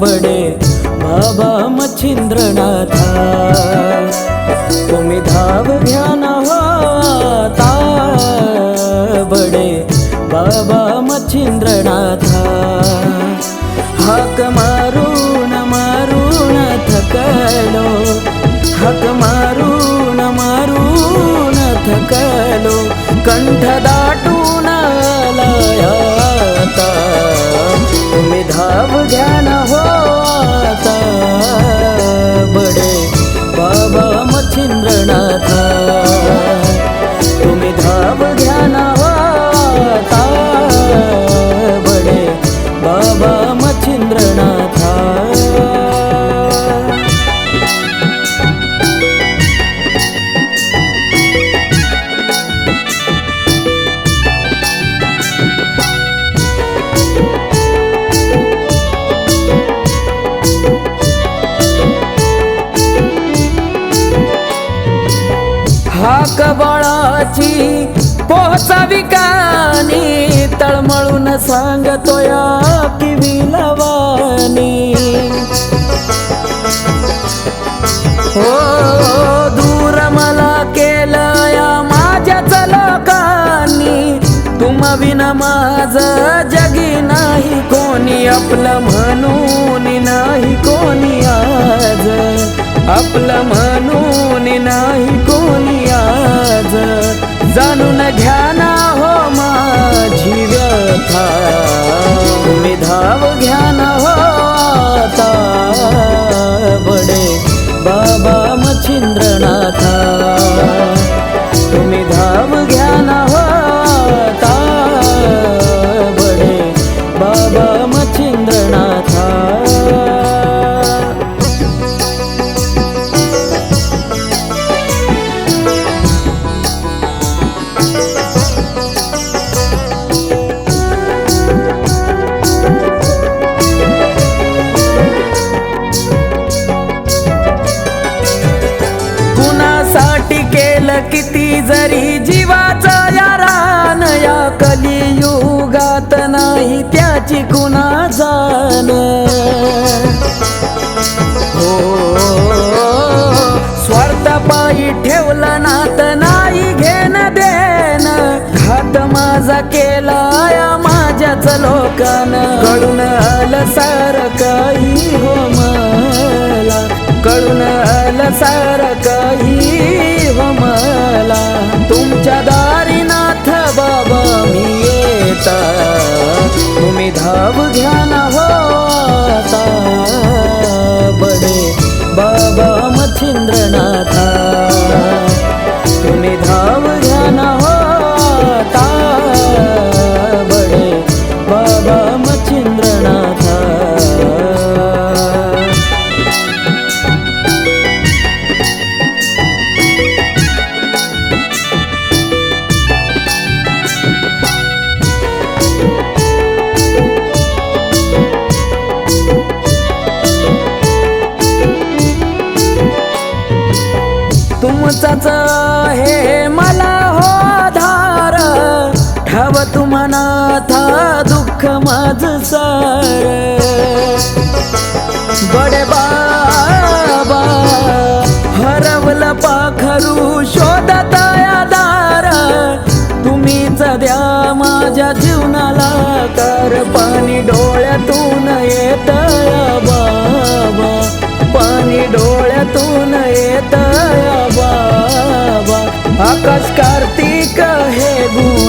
बडे बाबा मच्छिंद्रनाथा. तुम्ही धाव घ्या ना हो बडे बाबा मच्छिंद्रनाथा. हाक मारून मारून थकलो हाक मारून मारून थकलो कंठ दाटू धाव घ्या ना हो. हाक बाळाची कानी तळमळून सांगतोय किवी लवानी हो दूर मला केलं या माझ्याच लोकांनी. तुम विना माझ जगी नाही कोणी आपलं म्हणून नाही कोणी आज. आपलं जाणून घ्या ना हो माझी व्यथा. तुम्ही धाव घ्या ना हो आता. बडे बाबा मच्छिंद्रनाथा. किती जरी जीवाचा यारान या कलियुगात नाही त्याची कुणा जाण. हो स्वार्थ पायी ठेवलं नात नाही घेण देण. घात माझा केला या माझ्याच लोकान. कळून आलं सार काही हो मला. कळून आलं सार आता तुम्ही धाव घ्या ना हो आता बडे बाबा मच्छिंद्रनाथा. तुमचाच हे मला हो धार. ठाव तुम्हानाथा दुःख माझ सार. बडे बाबा हरवलं पाखरू शोधत या दार. तुम्हीच द्या माझ्या जीवनाला तर पाणी डोळ्यातून येत कार्तिक हे